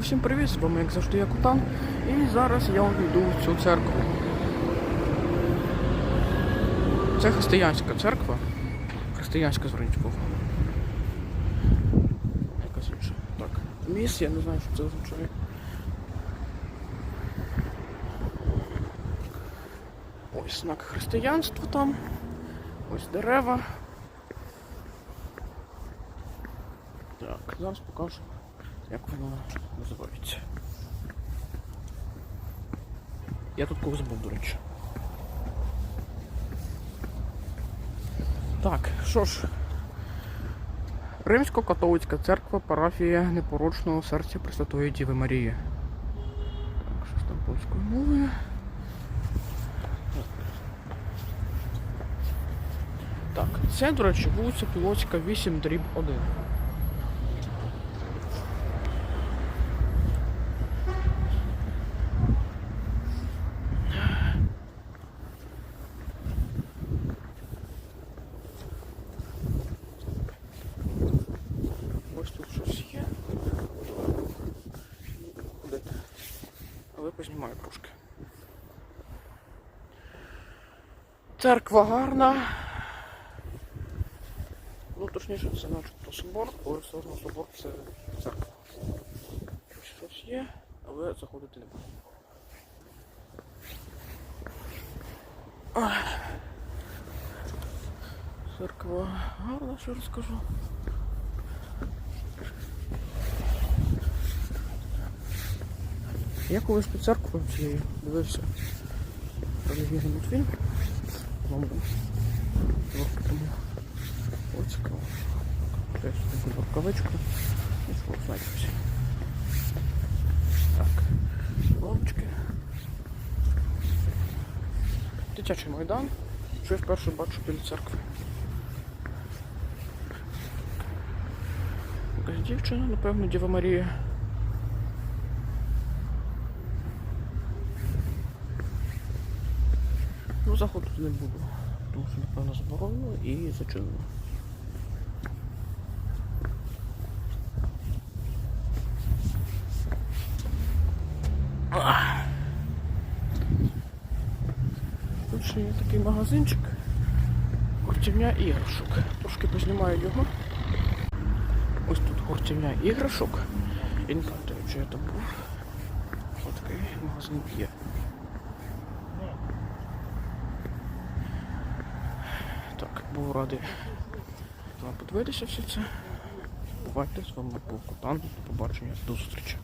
всім привіт, з вами як завжди я Кутан. І зараз я йду в цю церкву. Це християнська церква. Християнська зверніть увагу. Якась інша. Так. Міс, я не знаю, що це означає. Ось знак християнства там. Ось дерева. Так, зараз покажу, як воно називається. Я тут когось був, до речі. Так, що ж, Римсько-католицька церква парафія непорочного серця Пресвятої Діви Марії. Так, що ж там польською мовою? Так, це, до речі, вулиця Пілоцька 8 дріб 1. Ось тут щось є. Де? Але познімаю трошки. Церква гарна. Ну, точніше, це начебто собор, але все одно собор це церква. Ось щось є, але заходити не буду. Церква гарна, що розкажу. Я колись під церквою цією дивився релігійний мультфільм. Вам трохи тому. Ось цікаво. Теж таку рукавичку. І знайдемося. Так. Ломочки. Дитячий майдан. Що я вперше бачу біля церкви. Якась дівчина, напевно, Діва Марія. Ну, заходити не буду, тому що, напевно, заборонено і зачинено. Тут ще є такий магазинчик. Гуртівня іграшок. Трошки познімаю його. Ось тут гуртівня іграшок. Я не пам'ятаю, чи я там був. Ось такий магазин є. Так, був радий вам подивитися все це. Бувайте, з вами був Котан. До побачення, до зустрічі.